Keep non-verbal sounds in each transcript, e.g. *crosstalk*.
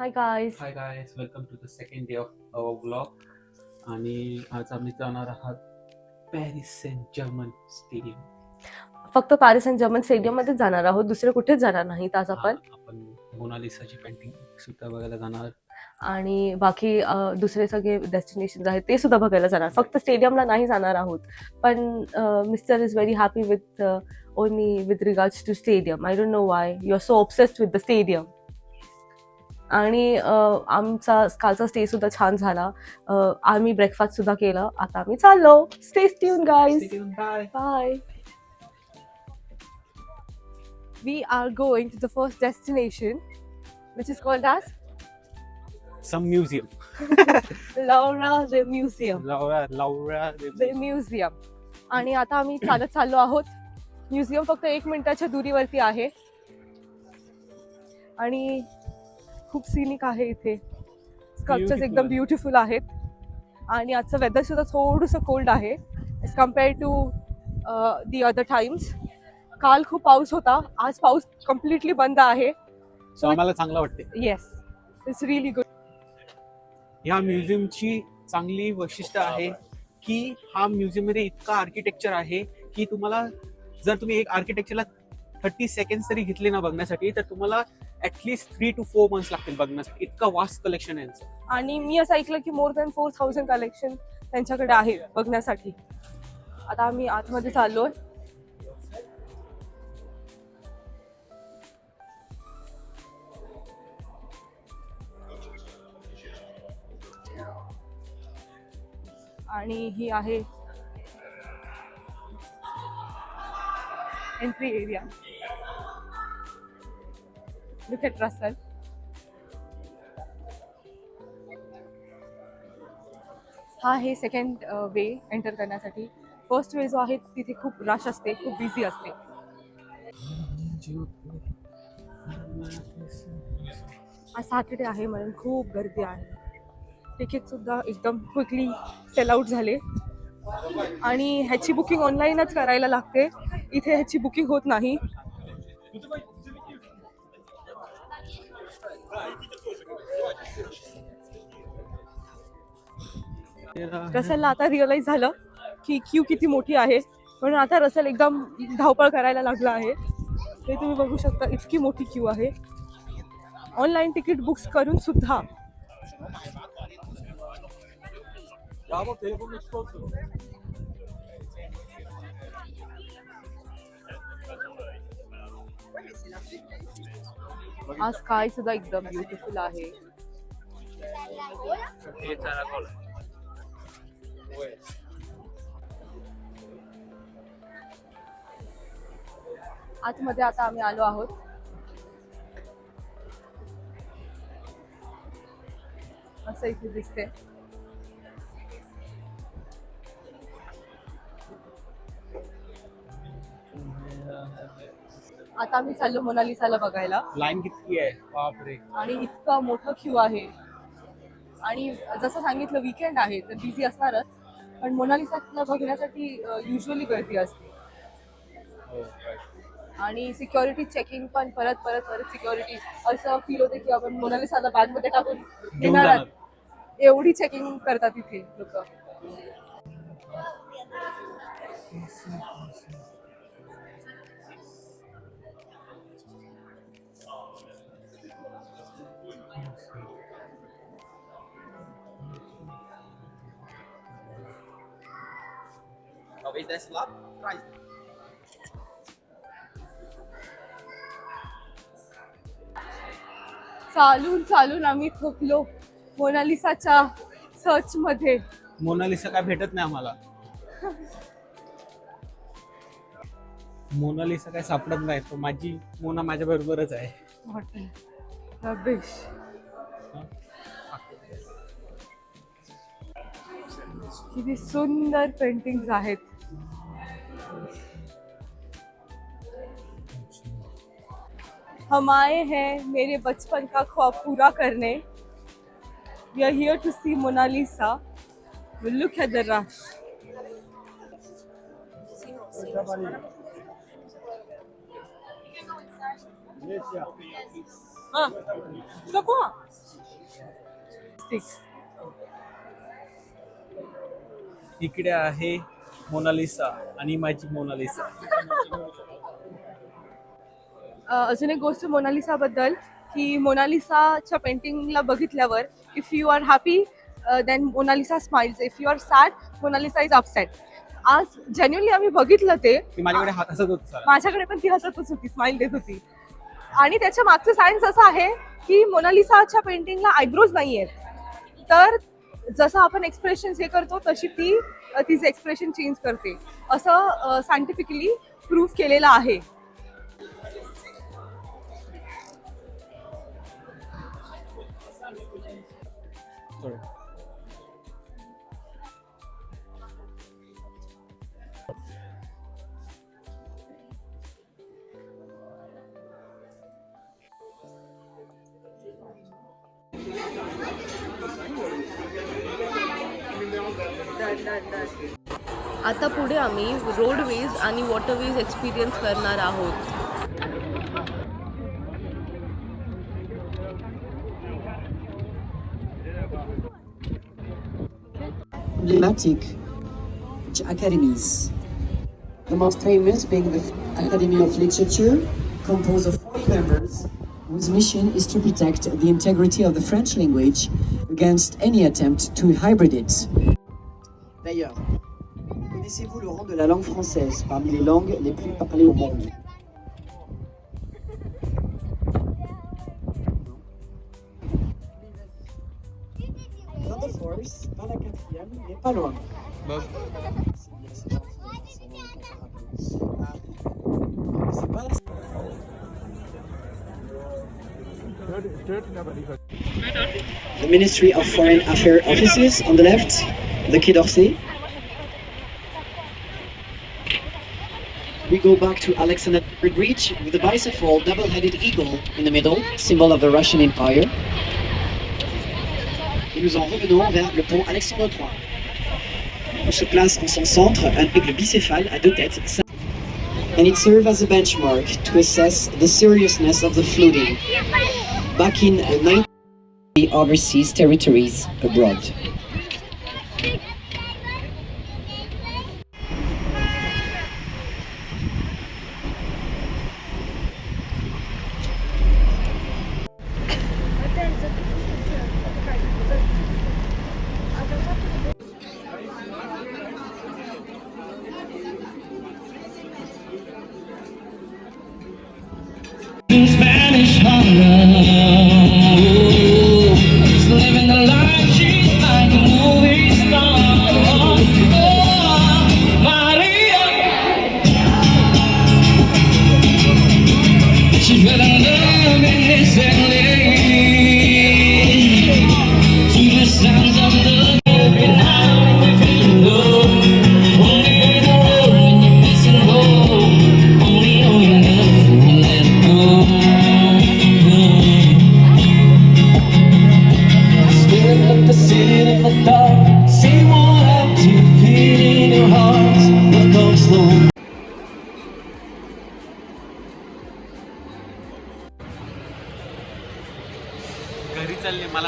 Hi guys hi guys welcome to the second day of our blog आणि आज आम्ही जाणार आहात पॅरिस सेंट जर्मन स्टेडियम फक्त पॅरिस अँड जर्मन स्टेडियम मध्येच जाणार आहोत. दुसरे कुठेच जाणार नाही आज आपण. आपण मोनालिसाची पेंटिंग सुद्धा बघायला जाणार. आणि बाकी अ, दुसरे सगळे डेस्टिनेशन आहेत ते सुद्धा बघायला जाणार. फक्त स्टेडियमला नाही जाणार आहोत. पण mister is very happy with only with regards to stadium I don't know why you are so obsessed with the stadium आणि आमचा कालचा स्टे सुद्धा छान झाला. आम्ही ब्रेकफास्ट सुद्धा केलं. आता आम्ही चाललो. Stay tuned guys bye. We are going to the first destination, which is called as? Some museum *laughs* Laura the Museum. Louvre Louvre The Museum. आणि आता आम्ही चालत चाललो आहोत. म्युझियम फक्त एक मिनिटाच्या दुरीवरती आहे. आणि खूप सिनिक आहे इथे. स्कल्पचर्स एकदम. ब्युटिफुल आहेत. आणि आजचं वेदर सुद्धा थोडंसं कोल्ड आहे. As compared to the other times काल खूप पाऊस होता. आज पाऊस कम्प्लिटली बंद आहे. सो आम्हाला चांगलं वाटते येस इट्स रिअली गुड ह्या म्युझियमची चांगली वैशिष्ट्य आहे की हा म्युझियममध्ये इतका आर्किटेक्चर आहे की तुम्हाला जर तुम्ही एक आर्किटेक्चरला थर्टी सेकंड तरी घेतले ना बघण्यासाठी तर तुम्हाला at least three two four months लागतील बघण्यासाठी. इतकं वास्ट कलेक्शन आहे यांचं. आणि मी असं ऐकलं की more than four thousand collection त्यांच्याकडे आहे बघण्यासाठी. आता आम्ही आतमध्ये चाललोय. आणि ही आहे entry area Look at Russell. हा आहे सेकंड वे एंटर करण्यासाठी. फर्स्ट वे जो आहे तिथे खूप रश असते खूप बिझी असते. आज सॅटर्डे आहे म्हणून खूप गर्दी आहे. तिकीट सुद्धा एकदम क्विकली सेल आउट झाले. आणि ह्याची बुकिंग ऑनलाईनच करायला लागते. इथे ह्याची बुकिंग होत नाही. रसलला आता रिअलाइज झालं की क्यू किती मोठी आहे. म्हणून आता रसल एकदम धावपळ करायला लागला आहे. ते तुम्ही बघू शकता इतकी मोठी क्यू आहे. ऑनलाईन तिकीट बुक्स करून सुद्धा. आज स्काय सुद्धा एकदम ब्युटिफुल आहे. आतमध्ये आता आम्ही आलो आहोत. असं इथे दिसते आता आम्ही चाललो मोनालिसाला बघायला. लाईन किती आहे? बापरे. आणि इतका मोठा क्यू आहे. आणि जसं सांगितलं विकेंड आहे तर बिझी असणारच. पण मोनालिसाला बघण्यासाठी युजली गर्दी असते आणि सिक्युरिटी चेकिंग पण परत परत परत सिक्युरिटी असं फील होते की आपण मोनालिसाला बॅगमध्ये टाकून. आहोत. एवढी चेकिंग करतात इथे लोक Talvez desse lá atrás. चालून चालून आम्ही थकलो मोनालिसाच्या सर्च मध्ये. मोनालिसा काय भेटत नाही आम्हाला. मोनालिसा काय सापडत नाही तो माझी मोना माझ्या बरोबरच आहे. रबेश किती सुंदर पेंटिंग्स आहेत. हम आए हैं मेरे बचपन का ख्वाब पूरा करने। We are here to see Mona Lisa look at the rush Ah, इकडे आहे मोनालिसा आणि माझी मोनालिसा *laughs* अजून एक गोष्ट मोनालिसाबद्दल की मोनालिसाच्या पेंटिंगला बघितल्यावर if you are happy then Mona Lisa smiles if you are sad Mona Lisa is upset आज जेन्युअनली आम्ही बघितलं ते. माझ्याकडे हात हसत होत सारा. माझ्याकडे पण ती हसतच होती स्माइल देत होती. आणि त्याच्या मागचं सायन्स असं आहे की मोनालिसाच्या पेंटिंगला आयब्रोज नाही आहेत तर जसं आपण एक्सप्रेशन हे करतो तशी ती तिचे एक्सप्रेशन चेंज करते. असं सायंटिफिकली प्रूव्ह केलेलं आहे. Sorry. आता पुढे आम्ही रोडवेज आणि वॉटरवेज एक्सपिरियन्स करणार आहोत emblematic academies. The most famous being the Academy of Literature, composed of 40 members, whose mission is to protect the integrity of the French language against any attempt to hybrid it. D'ailleurs, connaissez-vous le rang de la langue française parmi les langues les plus parlées au monde the Force, dans la quatrième, mais pas loin. C'est c'est gentil, c'est bon, on peut pas rappeler. C'est pas la- The Ministry of Foreign Affairs offices on the left, the Quai d'Orsay. We go back to Alexander Bridge with the bicephal double-headed eagle in the middle, symbol of the Russian Empire. Et nous en revenons vers le pont Alexandre III. On se place en son centre un aigle bicéphale à deux têtes. And it serves as a benchmark to assess the seriousness of the flooding back in uh, 19 overseas territories abroad.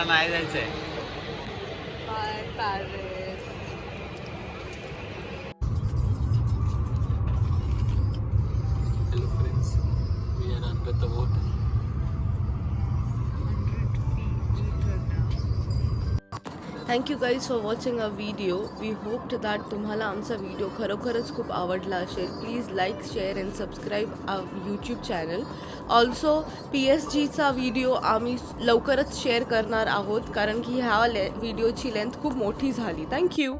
मला नाही जायचंय thank you guys for watching a video we hoped that तुम्हाला आमचा video खरोखरच खूप आवडला असेल. Please like share and subscribe YouTube channel also P S जीचा व्हिडिओ आम्ही लवकरच शेअर करणार आहोत कारण की ह्या ले व्हिडिओची लेंथ खूप मोठी झाली. थँक्यू